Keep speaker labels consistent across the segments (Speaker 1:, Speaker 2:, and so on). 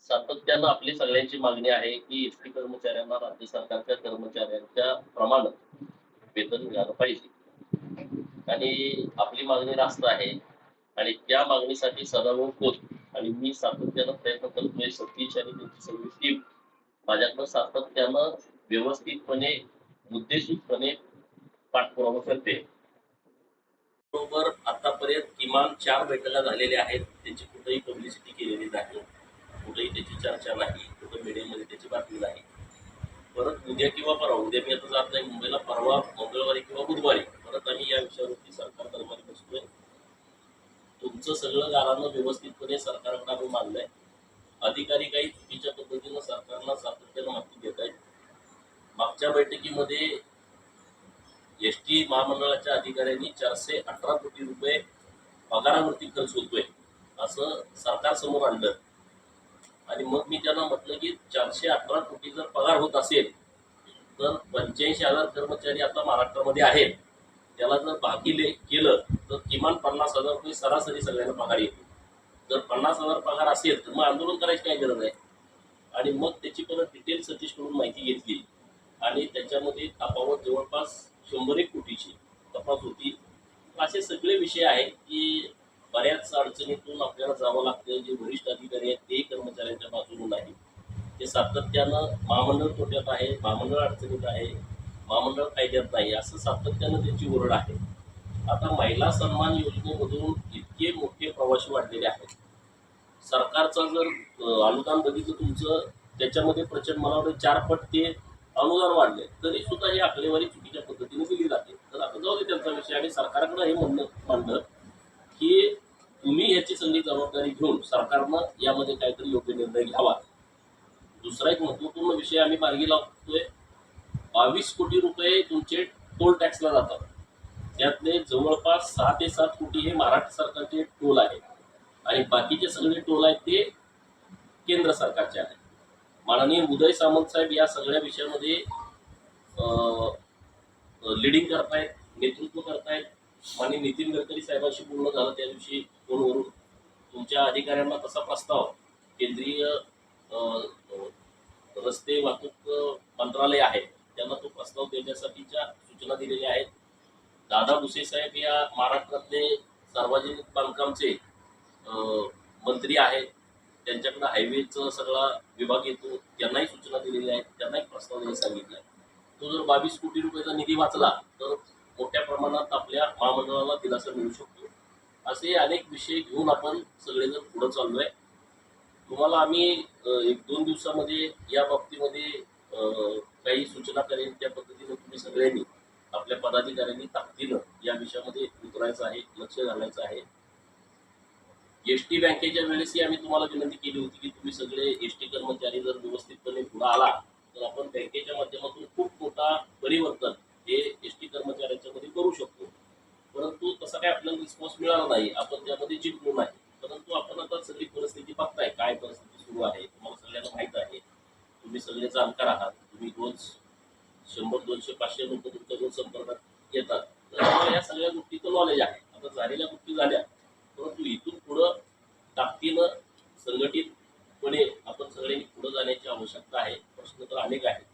Speaker 1: सातत्यानं आपली सगळ्यांची मागणी आहे की एस टी कर्मचाऱ्यांना राज्य सरकारच्या कर्मचाऱ्यांच्या प्रमाणात वेतन मिळालं पाहिजे. आणि आपली मागणी रास्त आहे. आणि त्या मागणीसाठी सदाभाऊ खोत आणि मी सातत्यानं प्रयत्न करतोय सतीश आणि त्यांची सगळी टीम माझ्याकडनं सातत्यानं व्यवस्थितपणे मुद्देशीरपणे पाठपुरावा करते बरोबर. किमान चार बैठका झालेल्या आहेत. त्यांची कुठेही पब्लिसिटी केलेली नाही. कुठंही त्याची चर्चा नाही. कुठं मीडियामध्ये त्याची बातमी नाही. परत उद्या किंवा परवा उद्या मी आता जात नाही मुंबईला परवा मंगळवारी किंवा बुधवारी. परत आम्ही या विषयावरती सरकार दरबारी बसतोय तुमचं सगळं गारांना व्यवस्थितपणे सरकारकडे आम्ही मागलंय अधिकारी काही चुकीच्या पद्धतीनं सरकारला सातत्यानं माहिती देत आहेत. मागच्या बैठकीमध्ये एस टी महामंडळाच्या अधिकाऱ्यांनी चारशे अठरा कोटी रुपये पगारावरती खर्च होतोय असं सरकार समोर आणलं. आणि मग मी त्यांना म्हटलं की चारशे अठरा कोटी जर पगार होत असेल तर पंच्याऐंशी हजार कर्मचारी आता महाराष्ट्रामध्ये आहेत. त्याला जर बाकी केलं तर किमान पन्नास हजार रुपये सरासरी सगळ्यांना पगार येतो. जर पन्नास हजार पगार असेल तर मग आंदोलन करायची काय गरज आहे आणि मग त्याची परत डिटेल सतीशकडून माहिती घेतली. आणि त्याच्यामध्ये तपावत जवळपास शंभर एक कोटीची तपास होती. असे सगळे विषय आहेत की बऱ्याच अडचणीतून आपल्याला जावं लागतं. जे वरिष्ठ अधिकारी आहेत तेही कर्मचाऱ्यांच्या बाजूने नाही. ते सातत्यानं महामंडळ तोट्यात आहे महामंडळ अडचणीत आहे महामंडळ कायद्यात नाही असं सातत्यानं त्यांची ओरड आहे. आता महिला सन्मान योजनेमधून इतके मोठे प्रवासी वाढलेले आहेत. सरकारचं जर अनुदान बघितलं तुमचं त्याच्यामध्ये प्रचंड मला वाटतं चार पट ते अनुदान वाढले. तरी सुद्धा ही आकडेवारी चुकीच्या पद्धतीने दिली जाते. जाऊ दे त्यांचा विषय. आणि सरकारकडे हे म्हणणं मांडलं की तुम्ही याची सगळी जबाबदारी घेऊन सरकारनं यामध्ये काहीतरी योग्य निर्णय घ्यावा. दुसरा एक महत्त्वपूर्ण विषय आम्ही मार्गी लावतोय. बावीस कोटी रुपये तुमचे टोल टॅक्सला जातात. त्यातले जवळपास सहा ते सात कोटी हे महाराष्ट्र सरकारचे टोल आहे आणि बाकीचे सगळे टोल आहेत ते केंद्र सरकारचे आहेत. माननीय उदय सामंत साहेब या सगळ्या विषयामध्ये लिडिंग करतायत. नेतृत्व करतायत. माननीय नितीन गडकरी साहेबांशी बोलणं झालं त्या दिवशी फोनवरून. तुमच्या अधिकाऱ्यांना तसा प्रस्ताव केंद्रीय रस्ते वाहतूक मंत्रालय आहे. त्यांना तो प्रस्ताव देण्यासाठीच्या सूचना दिलेल्या आहेत. दादा भुसे साहेब या महाराष्ट्रातले सार्वजनिक बांधकामचे मंत्री आहेत. त्यांच्याकडे हायवेचा सगळा विभाग येतो. त्यांनाही सूचना दिलेल्या आहेत. त्यांनाही प्रस्ताव द्यायला सांगितलं तो जर बावीस कोटी रुपयाचा निधी वाचला तर मोठ्या प्रमाणात आपल्या महामंडळाला दिलासा मिळू शकतो. असे अनेक विषय घेऊन आपण सगळेजण पुढे चाललोय. तुम्हाला आम्ही एक दोन दिवसामध्ये या बाबतीमध्ये काही सूचना करेन. त्या पद्धतीने तुम्ही सगळ्यांनी आपल्या पदाधिकाऱ्यांनी ताकदीनं या विषयामध्ये उतरायचं आहे लक्ष घालायचं आहे. एस टी बँकेच्या वेळेसही आम्ही तुम्हाला विनंती केली होती की तुम्ही सगळे एस टी कर्मचारी जर व्यवस्थितपणे पुढे आला तर आपण बँकेच्या माध्यमातून खूप मोठा परिवर्तन हे एस टी कर्मचाऱ्यांच्या मध्ये करू शकतो परंतु तसा काय आपल्याला रिस्पॉन्स मिळाला नाही आपण त्यामध्ये जिंकलो नाही परंतु आपण आता सगळी परिस्थिती बघताय काय परिस्थिती सुरू आहे तुम्हाला सगळ्यांना माहीत आहे तुम्ही सगळे जाणकार आहात तुम्ही रोज शंभर दोनशे पाचशे लोक तुमच्या रोज संपर्कात येतात. त्यामुळे या सगळ्या गोष्टीचं नॉलेज आहे. आता झालेल्या गोष्टी झाल्या. परंतु इथून पुढं ताकदीनं संघटितपणे आपण सगळ्यांनी पुढे जाण्याची आवश्यकता आहे. प्रश्न तर अनेक आहेत.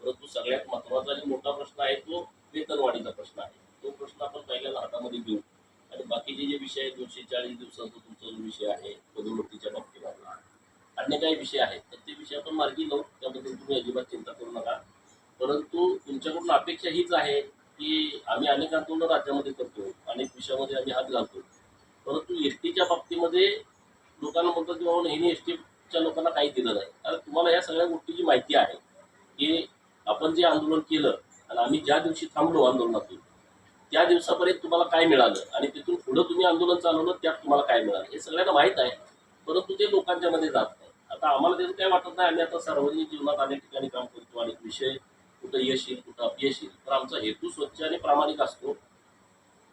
Speaker 1: परंतु सगळ्यात महत्त्वाचा आणि मोठा प्रश्न आहे तो वेतनवाढीचा प्रश्न आहे. तो प्रश्न आपण पहिल्यांदा हातामध्ये घेऊ. आणि बाकीचे जे विषय आहेत दोनशे चाळीस दिवसाचा तुमचा जो विषय आहे पदोन्नतीच्या बाबतीत अन्य काही विषय आहेत तर ते विषय आपण मार्गी लावू. त्याबद्दल तुम्ही अजिबात चिंता करू नका. परंतु तुमच्याकडून अपेक्षा हीच आहे की आम्ही अनेक आंदोलन राज्यामध्ये करतो अनेक विषयामध्ये आम्ही हात घालतो परंतु एस टीच्या बाबतीमध्ये लोकांना म्हणतात की बाबा ह्याने एस टीच्या लोकांना काही दिलं नाही. कारण तुम्हाला या सगळ्या गोष्टीची माहिती आहे की आपण जे आंदोलन केलं आणि आम्ही ज्या दिवशी थांबलो आंदोलनातून त्या दिवसापर्यंत तुम्हाला काय मिळालं आणि तिथून पुढं तुम्ही आंदोलन चालवलं त्यात तुम्हाला काय मिळालं? हे सगळ्यांना माहीत आहे परंतु ते लोकांच्या मध्ये जात नाही. आता आम्हाला त्याचं काय वाटत नाही आम्ही आता सार्वजनिक जीवनात अनेक ठिकाणी काम करतो अनेक विषय कुठं यश येईल कुठं अपयश येईल तर आमचा हेतू स्वच्छ आणि प्रामाणिक असतो.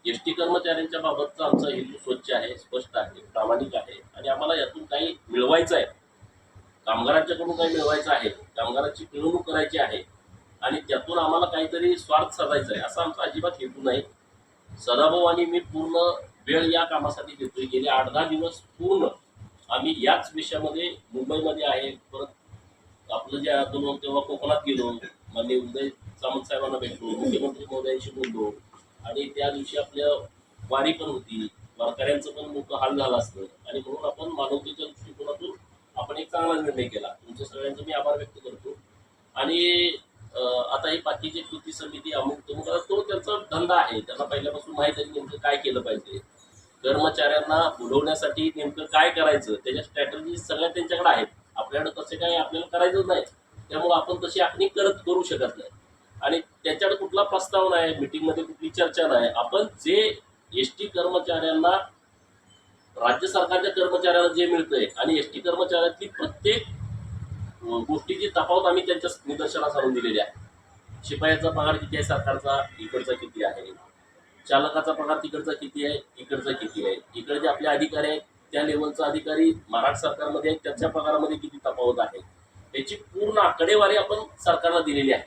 Speaker 1: एस टी कर्मचाऱ्यांच्या बाबतचा आमचा हेतू स्वच्छ आहे स्पष्ट आहे प्रामाणिक आहे. आणि आम्हाला यातून काही मिळवायचं आहे. कामगारांच्याकडून काही मिळवायचं आहे. कामगारांची पिळवणूक करायची आहे. आणि त्यातून आम्हाला काहीतरी स्वार्थ साधायचा आहे. असा आमचा अजिबात हेतू नाही. सदाभाऊ आणि मी पूर्ण वेळ या कामासाठी देतोय. गेले आठ दहा दिवस पूर्ण आम्ही याच विषयामध्ये मुंबईमध्ये आहे. परत आपलं जे आंदोलन तेव्हा कोकणात गेलो. माननीय उदय सामंत साहेबांना भेटलो मुख्यमंत्री महोदयांशी बोललो. आणि त्या दिवशी आपल्या वारी पण होती वारकऱ्यांचं पण मोठं हाल झालं असतं. आणि म्हणून आपण मानवतेच्या दृष्टिकोनातून आपण एक चांगला निर्णय केला. तुमच्या सगळ्यांचं मी आभार व्यक्त करतो. आणि आता ही बाकीची कृती समिती अमुक तमुक तो त्यांचा धंदा आहे. त्यांना पहिल्यापासून माहीत आहे नेमकं काय केलं पाहिजे. कर्मचाऱ्यांना बोलवण्यासाठी नेमकं काय करायचं? त्याच्या स्ट्रॅटजी सगळ्या त्यांच्याकडे आहेत. आपल्याकडे तसे काय आपल्याला करायचं नाही. त्यामुळे आपण तशी आखणी करत करू शकत नाही. आणि त्याच्याकडे कुठला प्रस्ताव नाही मीटिंगमध्ये कुठली चर्चा नाही. आपण जे एस टी कर्मचाऱ्यांना राज्य सरकारच्या कर्मचाऱ्याला जे मिळतंय आणि एस टी कर्मचाऱ्यातली प्रत्येक गोष्टीची तफावत आम्ही त्यांच्या निदर्शनास आणून दिलेली आहे. शिपायाचा पगार किती आहे सरकारचा? इकडचा किती आहे? चालकाचा पगार तिकडचा किती आहे? इकडचा किती आहे? इकडे जे आपले अधिकारी आहेत त्या लेवलचा अधिकारी महाराष्ट्र सरकारमध्ये त्यांच्या त्याच्या पगारामध्ये किती तफावत आहे? याची पूर्ण आकडेवारी आपण सरकारला दिलेली आहे.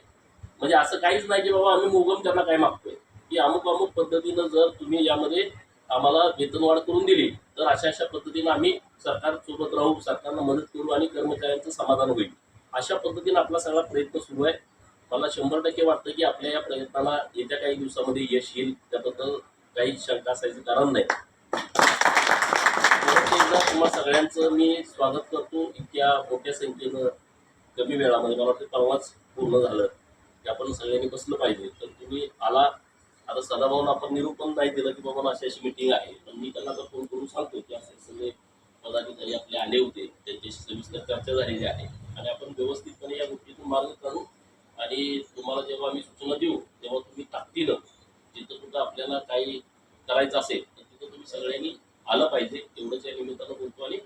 Speaker 1: म्हणजे असं काहीच नाही की बाबा आम्ही मोगम त्यांना काय मागतोय. की अमुक अमुक पद्धतीनं जर तुम्ही यामध्ये आम्हाला वेतनवाढ करून दिली तर अशा अशा पद्धतीनं आम्ही सरकार सोबत राहू सरकारला मदत करू आणि कर्मचाऱ्यांचं समाधान होईल. अशा पद्धतीनं आपला सगळा प्रयत्न सुरू आहे. मला शंभर टक्के वाटतं की आपल्या या प्रयत्नाला येत्या काही दिवसामध्ये यश येईल त्याबद्दल काही शंका असायचं कारण नाही. परत एकदा तुम्हा सगळ्यांचं मी स्वागत करतो. इतक्या मोठ्या संख्येनं कमी वेळामध्ये मला वाटतं परवाच पूर्ण झालं. की आपण सगळ्यांनी बसलं पाहिजे. तर तुम्ही आला आता सदाभाऊन आपण निरूपण नाही दिलं की बाबा अशी अशी मिटिंग आहे. पण मी त्यांना आता फोन करून सांगतो की असे सगळे पदाधिकारी आपले आले होते. त्यांच्याशी सविस्तर चर्चा झालेली आहे. आणि आपण व्यवस्थितपणे या गोष्टीतून मार्ग काढू. आणि तुम्हाला जेव्हा आम्ही सूचना देऊ तेव्हा तुम्ही ताकदीनं जिथं कुठं आपल्याला काही करायचं असेल तर तिथं तुम्ही सगळ्यांनी आलं पाहिजे. एवढंच या निमित्तानं बोलतो आणि